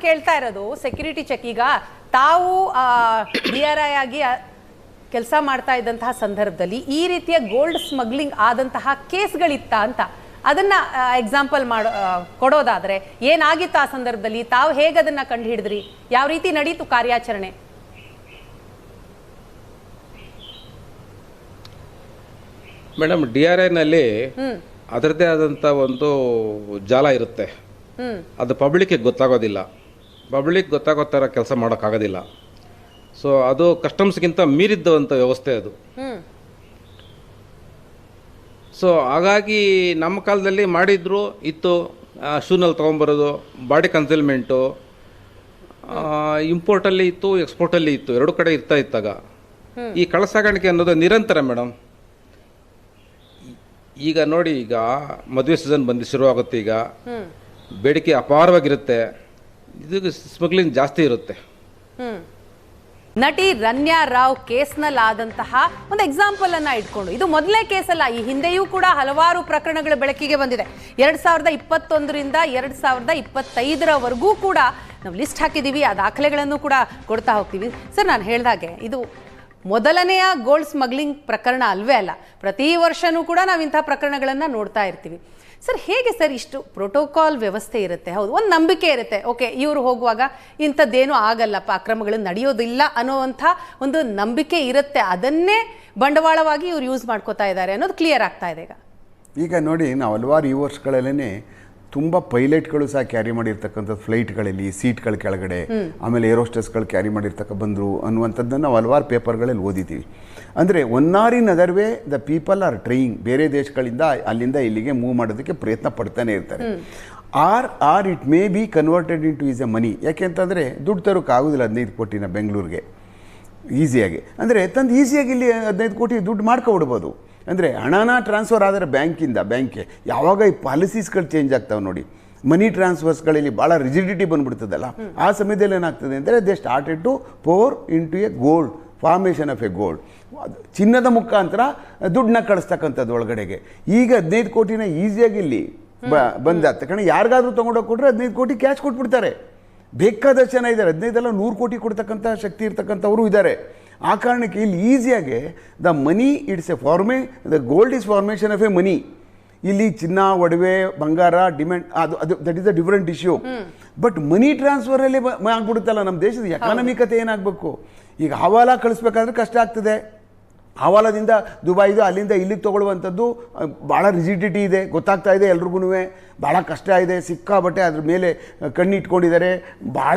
ಕೇಳ್ತಾ ಇರೋದು security check ಈಗ ತಾವು ಡಿ ಆರ್ ಐ ಆಗಿ ಕೆಲಸ ಮಾಡ್ತಾ ಇದ್ದಂತಹ ಸಂದರ್ಭದಲ್ಲಿ ಈ ರೀತಿಯ ಗೋಲ್ಡ್ ಸ್ಮಗ್ಲಿಂಗ್ ಆದಂತಹ ಕೇಸ್ಗಳಿತ್ತ ಅಂತ. ಅದನ್ನ ಎಕ್ಸಾಂಪಲ್ ಮಾಡೋ ಕೊಡೋದಾದ್ರೆ ಏನಾಗಿತ್ತು ಆ ಸಂದರ್ಭದಲ್ಲಿ? ತಾವು ಹೇಗೆ ಅದನ್ನ ಕಂಡು ಹಿಡಿದ್ರಿ ಯಾವ ರೀತಿ ನಡೀತು ಕಾರ್ಯಾಚರಣೆ? ಮೇಡಮ್ ಡಿ ಆರ್ ಐನಲ್ಲಿ ಹ್ಮ್. ಅದರದ್ದೇ ಆದಂಥ ಒಂದು ಜಾಲ ಇರುತ್ತೆ. ಹ್ಮ್. ಅದು ಪಬ್ಲಿಕ್ಗೆ ಗೊತ್ತಾಗೋದಿಲ್ಲ. ಪಬ್ಲಿಕ್ ಗೊತ್ತಾಗೋ ಥರ ಕೆಲಸ ಮಾಡೋಕ್ಕಾಗೋದಿಲ್ಲ. ಸೊ ಅದು ಕಸ್ಟಮ್ಸ್ಗಿಂತ ಮೀರಿದ್ದಂಥ ವ್ಯವಸ್ಥೆ ಅದು. ಸೊ ಹಾಗಾಗಿ ನಮ್ಮ ಕಾಲದಲ್ಲಿ ಮಾಡಿದ್ರು ಇತ್ತು ಶೂನಲ್ಲಿ ತೊಗೊಂಬರೋದು ಬಾಡಿ ಕನ್ಸಲ್ಮೆಂಟು ಇಂಪೋರ್ಟಲ್ಲಿ ಇತ್ತು ಎಕ್ಸ್ಪೋರ್ಟಲ್ಲಿ ಇತ್ತು ಎರಡು ಕಡೆ ಇರ್ತಾ ಇತ್ತಾಗ. ಈ ಕಳಸಾಗಾಣಿಕೆ ಸಾಗಾಣಿಕೆ ಅನ್ನೋದು ನಿರಂತರ ಮೇಡಮ್ ಈಗ ನೋಡಿ ಈಗ ಮದುವೆ ಸೀಸನ್ ಬಂದು ಶುರುವಾಗುತ್ತೆ ಈಗ. ಬೇಡಿಕೆ ಅಪಾರವಾಗಿರುತ್ತೆ. ಇದು ಸ್ಮಗ್ಲಿಂಗ್ ಜಾಸ್ತಿ ಇರುತ್ತೆ. ನಟಿ ರನ್ಯಾ ರಾವ್ ಕೇಸ್ನಲ್ಲಿ ಆದಂತಹ ಒಂದು ಎಕ್ಸಾಂಪಲ್ ಅನ್ನ ಇಟ್ಕೊಂಡು, ಇದು ಮೊದಲನೇ ಕೇಸ್ ಅಲ್ಲ ಈ ಹಿಂದೆಯೂ ಕೂಡ ಹಲವಾರು ಪ್ರಕರಣಗಳು ಬೆಳಕಿಗೆ ಬಂದಿದೆ. ಎರಡ್ ಸಾವಿರದ ಇಪ್ಪತ್ತೊಂದರಿಂದ ಎರಡ್ ಸಾವಿರದ ಇಪ್ಪತ್ತೈದರವರೆಗೂ ಕೂಡ ನಾವು ಲಿಸ್ಟ್ ಹಾಕಿದ್ದೀವಿ ಆ ದಾಖಲೆಗಳನ್ನು ಕೂಡ ಕೊಡ್ತಾ ಹೋಗ್ತೀವಿ. ಸರ್, ನಾನು ಹೇಳಿದಾಗೆ, ಇದು ಮೊದಲನೆಯ ಗೋಲ್ಡ್ ಸ್ಮಗ್ಲಿಂಗ್ ಪ್ರಕರಣ ಅಲ್ವೇ ಅಲ್ಲ, ಪ್ರತಿ ವರ್ಷನೂ ಕೂಡ ನಾವು ಇಂಥ ಪ್ರಕರಣಗಳನ್ನು ನೋಡ್ತಾ ಇರ್ತೀವಿ. ಸರ್, ಹೇಗೆ ಸರ್ ಇಷ್ಟು ಪ್ರೋಟೋಕಾಲ್ ವ್ಯವಸ್ಥೆ ಇರುತ್ತೆ? ಹೌದು, ಒಂದು ನಂಬಿಕೆ ಇರುತ್ತೆ. ಓಕೆ, ಇವರು ಹೋಗುವಾಗ ಇಂಥದ್ದೇನೂ ಆಗಲ್ಲಪ್ಪ, ಅಕ್ರಮಗಳು ನಡೆಯೋದಿಲ್ಲ ಅನ್ನೋವಂಥ ಒಂದು ನಂಬಿಕೆ ಇರುತ್ತೆ. ಅದನ್ನೇ ಬಂಡವಾಳವಾಗಿ ಇವ್ರು ಯೂಸ್ ಮಾಡ್ಕೋತಾ ಇದ್ದಾರೆ ಅನ್ನೋದು ಕ್ಲಿಯರ್ ಆಗ್ತಾ ಇದೆ ಈಗ. ಈಗ ನೋಡಿ, ನಾವು ಹಲವಾರು ಈ ವರ್ಷಗಳಲ್ಲೇ ತುಂಬ ಪೈಲಟ್ಗಳು ಸಹ ಕ್ಯಾರಿ ಮಾಡಿರ್ತಕ್ಕಂಥ ಫ್ಲೈಟ್ಗಳಲ್ಲಿ ಸೀಟ್ಗಳ ಕೆಳಗಡೆ, ಆಮೇಲೆ ಏರೋಸ್ಟೆಸ್ಗಳು ಕ್ಯಾರಿ ಮಾಡಿರ್ತಕ್ಕ ಬಂದರು ಅನ್ನುವಂಥದ್ದನ್ನು ನಾವು ಹಲವಾರು ಪೇಪರ್ಗಳಲ್ಲಿ ಓದಿದ್ದೀವಿ. ಅಂದರೆ one or in other way the people are trying ಬೇರೆ ದೇಶಗಳಿಂದ ಅಲ್ಲಿಂದ ಇಲ್ಲಿಗೆ ಮೂವ್ ಮಾಡೋದಕ್ಕೆ ಪ್ರಯತ್ನ ಪಡ್ತಾನೆ ಇರ್ತಾರೆ. Or or it may be converted in to is a money ಯಾಕೆ ಅಂತಂದರೆ ದುಡ್ಡು ತರೋಕೆ ಆಗೋದಿಲ್ಲ ಹದಿನೈದು ಕೋಟಿನ ಬೆಂಗಳೂರಿಗೆ. ಈಸಿಯಾಗಿ ಅಂದರೆ ತಂದು ಈಸಿಯಾಗಿ ಇಲ್ಲಿ ಹದಿನೈದು ಕೋಟಿ ದುಡ್ಡು ಮಾಡ್ಕೊಬಿಡ್ಬೋದು. ಅಂದರೆ ಹಣನ ಟ್ರಾನ್ಸ್ಫರ್ ಆದರೆ ಬ್ಯಾಂಕಿಂದ ಬ್ಯಾಂಕ್ಗೆ ಯಾವಾಗ ಈ ಪಾಲಿಸೀಸ್ಗಳು ಚೇಂಜ್ ಆಗ್ತಾವೆ ನೋಡಿ. ಮನಿ ಟ್ರಾನ್ಸ್ಫರ್ಸ್ಗಳಲ್ಲಿ ಭಾಳ ರಿಜಿಡಿಟಿ ಬಂದ್ಬಿಡ್ತದಲ್ಲ. ಆ ಸಮಯದಲ್ಲಿ ಏನಾಗ್ತದೆ ಅಂದರೆ they started to pour into a gold formation of a gold ಚಿನ್ನದ ಮುಖಾಂತರ ದುಡ್ಡನ್ನ ಕಳಿಸ್ತಕ್ಕಂಥದ್ದು ಒಳಗಡೆಗೆ. ಈಗ ಹದಿನೈದು ಕೋಟಿನ ಈಸಿಯಾಗಿ ಇಲ್ಲಿ ಬ ಬಂದ ತಕ್ಷಣ ಯಾರಿಗಾದರೂ ತೊಗೊಂಡೋಗಿ ಕೊಟ್ಟರೆ ಹದಿನೈದು ಕೋಟಿ ಕ್ಯಾಶ್ ಕೊಟ್ಬಿಡ್ತಾರೆ. ಬೇಕಾದಷ್ಟು ಜನ ಇದ್ದಾರೆ. ಹದಿನೈದಲ್ಲ ನೂರು ಕೋಟಿ ಕೊಡ್ತಕ್ಕಂಥ ಶಕ್ತಿ ಇರ್ತಕ್ಕಂಥವರು ಇದ್ದಾರೆ. ಆ ಕಾರಣಕ್ಕೆ ಇಲ್ಲಿ ಈಸಿಯಾಗಿ the money it's a form the gold is formation of a money. ಇಲ್ಲಿ ಚಿನ್ನ ಒಡವೆ ಬಂಗಾರ ಡಿಮ್ಯಾಂಡ್ ಅದು ಅದು that is a different issue but money ಟ್ರಾನ್ಸ್ಫರಲ್ಲಿ ಆಗ್ಬಿಡುತ್ತಲ್ಲ ನಮ್ಮ ದೇಶದ ಎಕಾನಮಿಕತೆ ಏನಾಗಬೇಕು? ಈಗ ಹವಾಲ ಕಳಿಸ್ಬೇಕಾದ್ರೆ ಕಷ್ಟ ಆಗ್ತದೆ. ಹವಾಲದಿಂದ ದುಬೈದು ಅಲ್ಲಿಂದ ಇಲ್ಲಿಗೆ ತೊಗೊಳ್ಳುವಂಥದ್ದು ಭಾಳ ರಿಜಿಡಿಟಿ ಇದೆ ಗೊತ್ತಾಗ್ತಾ ಇದೆ ಎಲ್ರಿಗೂ ಭಾಳ ಕಷ್ಟ ಇದೆ ಸಿಕ್ಕಾಬಟ್ಟೆ ಅದ್ರ ಮೇಲೆ ಕಣ್ಣಿಟ್ಕೊಂಡಿದ್ದಾರೆ. ಭಾಳ